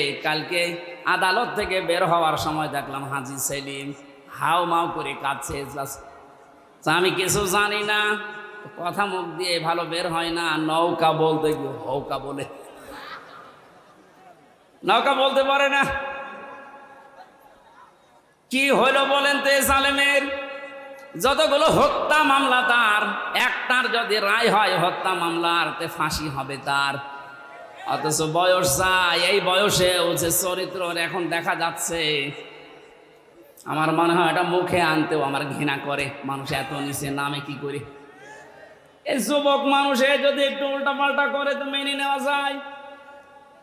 কালকে আদালত থেকে বের হওয়ার সময় দেখলাম হাজি সেলিম হাও মাও করে কাঁদছে আমি কিছু জানি না, কথা মুখ দিয়ে ভালো বের হয় না, নৌকা বলতে গিয়ে হৌকা বলে। নৌকা বলতে পারে না। কি হইল বলেন তো সালেমের যতগুলো হত্যা মামলা তার, একটার যদি রায় হয় হত্যা মামলার, তে ফাঁসি হবে তার। অথচ বয়স যায়, এই বয়সে যে চরিত্র এখন দেখা যাচ্ছে, আমার মনে হয় এটা মুখে আনতেও আমার ঘৃণা করে। মানুষ এত নিচে নামে কি করে? এই যুবক মানুষে যদি একটু উল্টাপাল্টা করে তো মেনে নেওয়া যায়।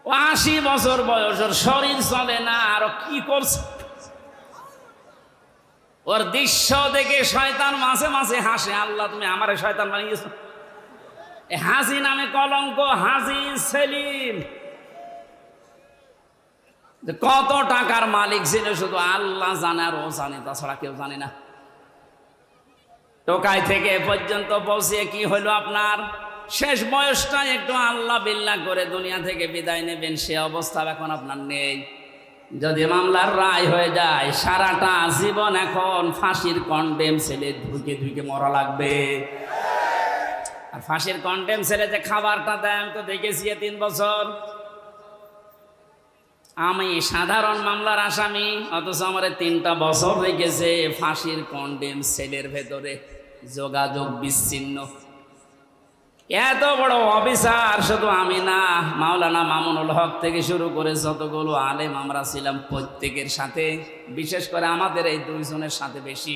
ও আশি বছর বয়স, ওর শরীর চলে না, আর কি করছে? ওর দৃশ্য দেখে শয়তান মাঝে মাঝে হাসে, আল্লাহ তুমি আমারে শয়তান বানিয়েছো। হাসি নামে কলঙ্ক হাসি সেলিম। কত টাকার মালিক ছিল শুধু আল্লাহ জানে আর ও জানে, তাছাড়া কেউ জানে না। টোকাই থেকে পর্যন্ত পৌঁছিয়ে কি হলো আপনার? শেষ বয়সটা একটু আল্লাহ বিল্লাহ করে দুনিয়া থেকে বিদায় নেবেন, সে অবস্থা এখন আপনার নেই। যদি মামলার রায় হয়ে যায়, সারাটা জীবন এখন ফাঁসির কন্ডেম ছেলে ধুকে ধুকে মরা লাগবে। আর ফাঁসির কন্ডেম ছেলে যে খাবারটা দেয় আমি তো দেখেছি তিন বছর। আমি সাধারণ মামলার আসামি, অথচ আমার তিনটা বছর রেখেছে ফাঁসির কন্ডেম সেলের ভেতরে যোগাযোগ বিচ্ছিন্ন। এত বড় অফিসার শুধু আমি না, মাওলানা মামুনুল হক থেকে শুরু করে যতগুলো আলেম আমরা ছিলাম প্রত্যেকের সাথে, বিশেষ করে আমাদের এই দুইজনের সাথে বেশি।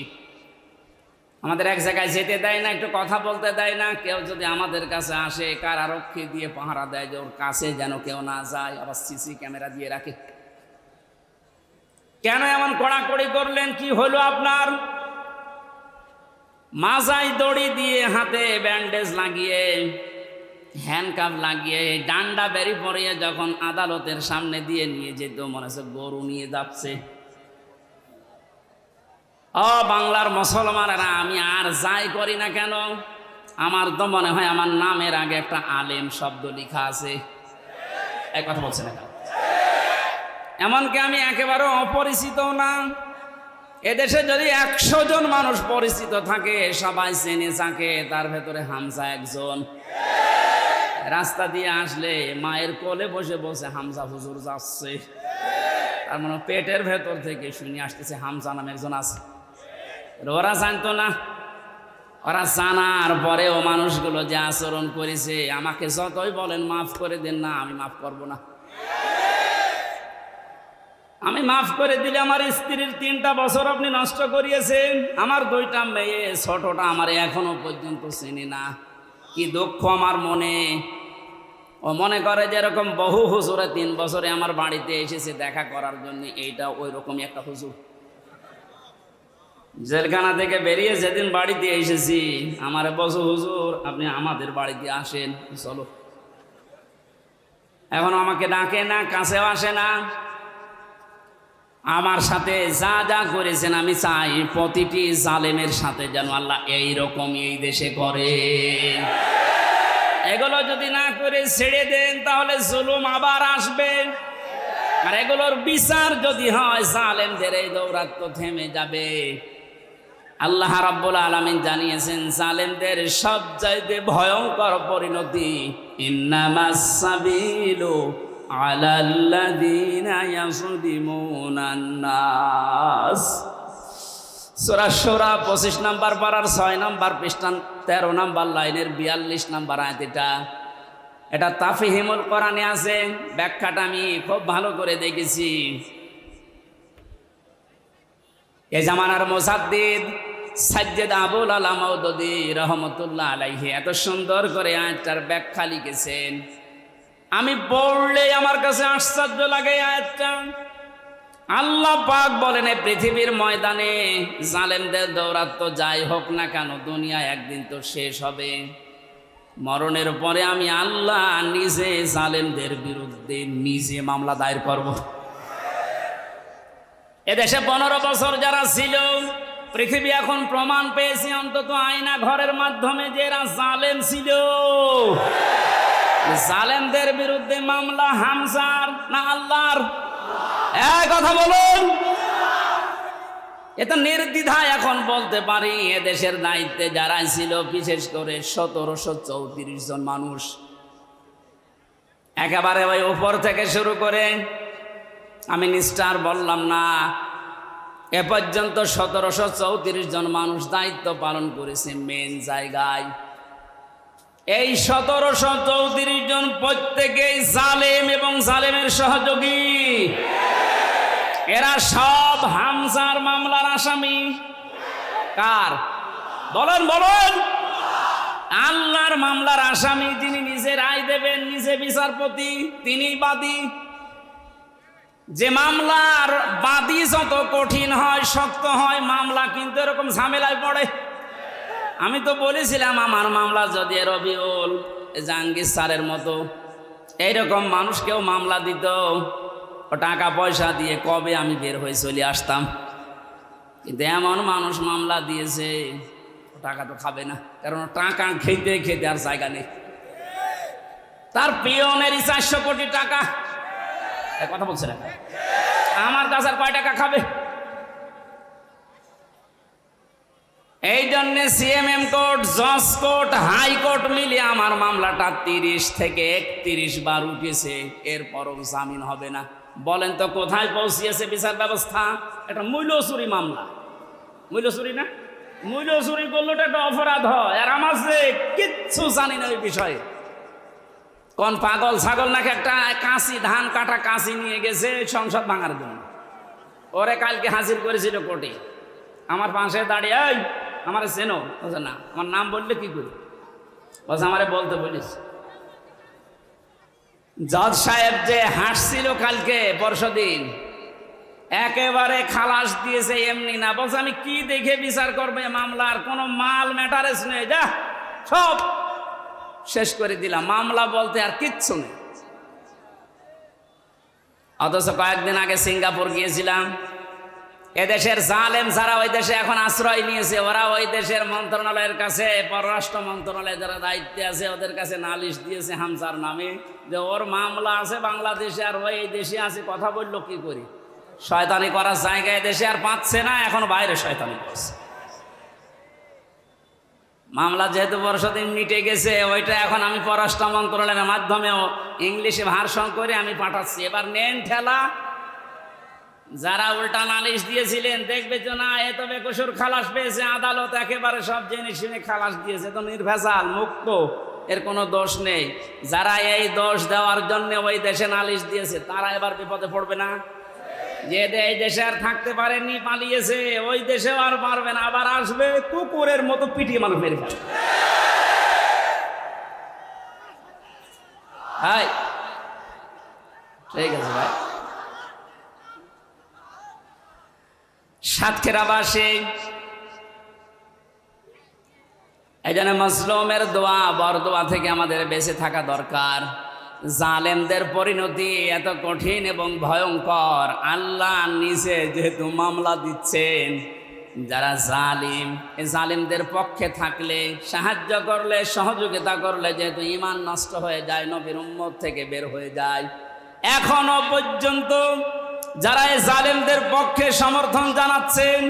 আমাদের এক জায়গায় যেতে দেয় না, একটু কথা বলতে দেয় না। কেউ যদি আমাদের কাছে আসে, কার কারারক্ষী দিয়ে পাহারা দেয় যে ওর কাছে যেন কেউ না যায়, আবার সিসি ক্যামেরা দিয়ে রাখে। কেন এমন কড়াকড়ি করলেন? কি হলো আপনার? মাজাই দড়ি দিয়ে হাতে ব্যান্ডেজ লাগিয়ে, হ্যান্ডকাপ লাগিয়ে, ডান্ডা বেরি পরিয়ে যখন আদালতের সামনে দিয়ে নিয়ে যেত, মনে হচ্ছে গরু নিয়ে যাচ্ছে। ও বাংলার মুসলমানেরা, আমি আর যাই করি না কেন? আমার তো মনে হয় আমার নামের আগে একটা আলেম শব্দ লেখা আছে। এক কথা বলছে না কেন? এমনকি আমি একেবারে অপরিচিত না। এদেশে যদি একশো জন মানুষ পরিচিত থাকে, সবাই চেনে থাকে তার ভেতরে হামজা একজন। রাস্তা দিয়ে আসলে মায়ের কোলে বসে বসে হামজা হুজুর যাচ্ছে। তার মানে পেটের ভেতর থেকে শুনে আসতেছে হামজা নামে একজন আছে। ওরা জানতো না। ওরা জানার পরেও মানুষগুলো যে আচরণ করেছে, আমাকে যতই বলেন মাফ করে দেন না, আমি মাফ করব না। আমি মাফ করে দিলে আমার স্ত্রীর তিনটা বছর আপনি নষ্ট করিয়েছেন, আমার দুইটা মেয়ে, ছোটটা আমার এখনও পর্যন্ত চিনি না। কি দুঃখ আমার মনে। ও মনে করে যে এরকম বহু হুজুরে তিন বছরে আমার বাড়িতে এসেছে দেখা করার জন্য, এইটা ওই রকমই একটা হুজুর। জেলখানা থেকে বেরিয়ে যেদিন বাড়িতে এসেছি, আমার বসু হুজুর, আপনি আমাদের বাড়িতে আসেন, চলো। এখন আমাকে ডাকে না, কাছেও আসে না। আমার সাথে যা যা করেছেন, আমি চাই প্রতিটি জালেমের সাথে যেন আল্লাহ এই রকম এই দেশে করে। এগুলো যদি না করে ছেড়ে দেন, তাহলে জুলুম আবার আসবে। আর এগুলোর বিচার যদি হয়, জালেমদের এই দৌরাত্ম থেমে যাবে। আল্লাহ রাব্বুল আলামিন জানিয়েছেন, জালেমদের সব চাইতে ভয়ঙ্কর পরিণতি ইন্নামাস সাবিলু আলাল্লাযীনা ইয়াসুদিমুনান নাস। সূরা শূরা 25 নাম্বার পারার 6 নাম্বার পৃষ্ঠান 13 নাম্বার লাইনের 42 নাম্বার আয়াত এটা। এটা তাফহিমুল কোরআনে আছে, ব্যাখ্যাটা আমি খুব ভালো করে দেখেছি। এ জামানার মোসাদ্দিদ সাজ্জেদ আবুল আলামৌদি রহমতুল্লাহ আলাইহি এত সুন্দর করে আয়াতটার ব্যাখ্যা লিখেছেন। আমি পড়লে আমার কাছে আশ্চর্য লাগে আয়াতটা। আল্লাহ পাক বলেন পৃথিবীর ময়দানে জালেমদের দৌরাত্ম যাই হোক না কেন, দুনিয়া একদিন তো শেষ হবে। মরণের পরে আমি আল্লাহ নিজে জালেমদের বিরুদ্ধে নিজে মামলা দায়ের করব। এদেশে পনেরো বছর যারা ছিল পৃথিবী এখন প্রমাণ পেয়েছে অন্তত আয়না ঘরের মাধ্যমে যে এরা জালেম ছিল। জালেমদের বিরুদ্ধে মামলা হামসার না আল্লাহর? কথা বলুন। এটা নির্দ্বিধায় এখন বলতে পারি এদেশের দায়িত্বে যারা ছিল, বিশেষ করে সতেরোশো চৌত্রিশ জন মানুষ। একেবারে ওই উপর থেকে শুরু করে আমি নিষ্ঠার বললাম না এ পর্যন্ত সতেরোশো চৌত্রিশ জন মানুষ দায়িত্ব পালন করেছে মেন জায়গায়। এই সতেরোশো চৌত্রিশ জন প্রত্যেকেই জালেম এবং জালেমের সহযোগী। এরা সব হামজার মামলার আসামি। কার? বলেন বলেন। আল্লাহর মামলার আসামি যিনি নিজে রায় দেবেন, নিজে বিচারপতি তিনি বাদী। যে মামলার বাদী যত কঠিন হয়, শক্ত হয়, মামলা কিন্তু এরকম ঝামেলায় পড়ে। আমি তো বলেছিলাম, আমার মামলা যদি রবিউল জাহাঙ্গীর স্যারের মতো, এইরকম মানুষকেও মামলা দিত টাকা পয়সা দিয়ে কবে আমি বের হয়ে চলে আসতাম? কিন্তু এমন মানুষ মামলা দিয়েছে টাকা তো খাবে না, কারণ টাকা খেতে খেতে আর জায়গা নেই। তার পিয়নেরই চারশো কোটি টাকা কথা বলছে না আমার কাছে আর কয় টাকা খাবে? এই জন্যে সিএমএম কোর্ট, জজ কোর্ট হাইকোর্ট মিলিয়ে আমার মামলাটা তিরিশ থেকে একত্রিশ বার উঠেছে। এরপরও জামিন হবে না। বলেন তো, কোথায় পৌঁছিয়েছে বিচার ব্যবস্থা? একটা মূল্যচুরি মামলা। মূল্যচুরি না? মূল্যচুরি করলে তো একটা অপরাধ হয়। আর আমার যে কিচ্ছু জানি না ওই বিষয়ে। কোন পাগল ছাগল নাকি একটা কাঁচি, ধান কাটা কাঁচি নিয়ে গেছে সংসদ ভাঙার জন্য। ওরে কালকে হাজির করেছিল কোর্টে। আমার পাশে দাঁড়িয়ে, এই, আমার চেনো। বলছে না, আমার নাম বললে কি করি? বলছে আমারে বলতে বলিস। জজ সাহেব যে হাসছিল কালকে, পরশুদিন, একেবারে খালাস দিয়েছে এমনি না। বলছে, আমি কি দেখে বিচার করবে মামলার? কোনো মাল ম্যাটারেস নেই। যা, সব শেষ করে দিলাম। মামলা বলতে আর কিচ্ছু নেই। অথচ কয়েকদিন আগে সিঙ্গাপুর গিয়েছিলাম। এদেশের জালেম যারা ওই দেশে এখন আশ্রয় নিয়েছে, ওরা ওই দেশের মন্ত্রণালয়ের কাছে, পররাষ্ট্র মন্ত্রণালয়ে যারা দায়িত্বে আছে, ওদের কাছে নালিশ দিয়েছে হামসার নামে যে ওর মামলা আছে বাংলাদেশে আর ওই দেশে আছে, কথা বলল কি করি? শয়তানি করার জায়গায় দেশে আর পাচ্ছে না, এখন বাইরে শয়তানি করছে। মামলা যেহেতু বর্ষদিন মিটে গেছে, ওইটা এখন আমি পররাষ্ট্র মন্ত্রণালয়ের মাধ্যমেও ইংলিশে ভারসং করে আমি পাঠাচ্ছি। এবার নেন ঠেলা, যারা উল্টা নালিশ দিয়েছিলেন, দেখবে যে না, এ তো বেকসুর খালাস পেয়েছে, আদালত একেবারে সব জেনে শুনে খালাস দিয়েছে, তো নির্ভেজাল, মুক্ত, এর কোনো দোষ নেই। যারা এই দোষ দেওয়ার জন্য ওই দেশে নালিশ দিয়েছে, তারা এবার বিপদে পড়বে না। যে এই দেশে আর থাকতে পারেনি পালিয়েছে, ওই দেশেও আর পারবে না, আবার আসবে কুকুরের মতো পিটিয়ে মানুষ মেরে ফেলবে। হাই। ঠিক আছে ভাই। সাতক্ষীরাবাসী এই জন্য মসলুমের দোয়া, বরদোয়া থেকে আমাদের বেঁচে থাকা দরকার। জালেমদের পরিণতি এত কঠিন এবং ভয়ঙ্কর। আল্লাহ নিজে যেহেতু মামলা দিচ্ছেন, যারা জালিম, এ জালিমদের পক্ষে থাকলে, সাহায্য করলে, সহযোগিতা করলে যেহেতু ইমান নষ্ট হয়ে যায়, নবীর উম্মত থেকে বের হয়ে যায়। এখনও পর্যন্ত যারা এই জালেমদের পক্ষে সমর্থন জানাচ্ছেন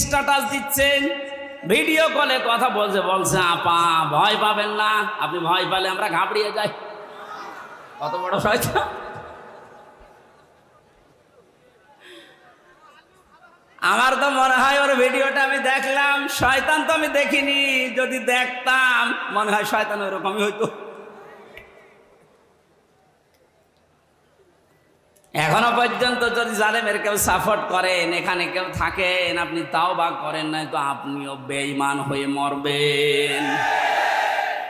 স্ট্যাটাস দিচ্ছেন ভিডিও কলে কথা বলছে বলছে, আপা, ভয় পাবেন না। আপনি ভয় পেলে আমরা ঘাবড়িয়ে যাই। কত বড় শয়তান আমার তো মনে হয় ওর ভিডিওটা আমি দেখলাম, শয়তান তো আমি দেখিনি। যদি দেখতাম, মনে হয় শয়তান ওরকমই হইতো। এখনও পর্যন্ত যদি জালেমের কেউ সাপোর্ট করেন, এখানে কেউ থাকেন, আপনি তাও বা করেন নাই, তো আপনিও বেঈমান হয়ে মরবেন।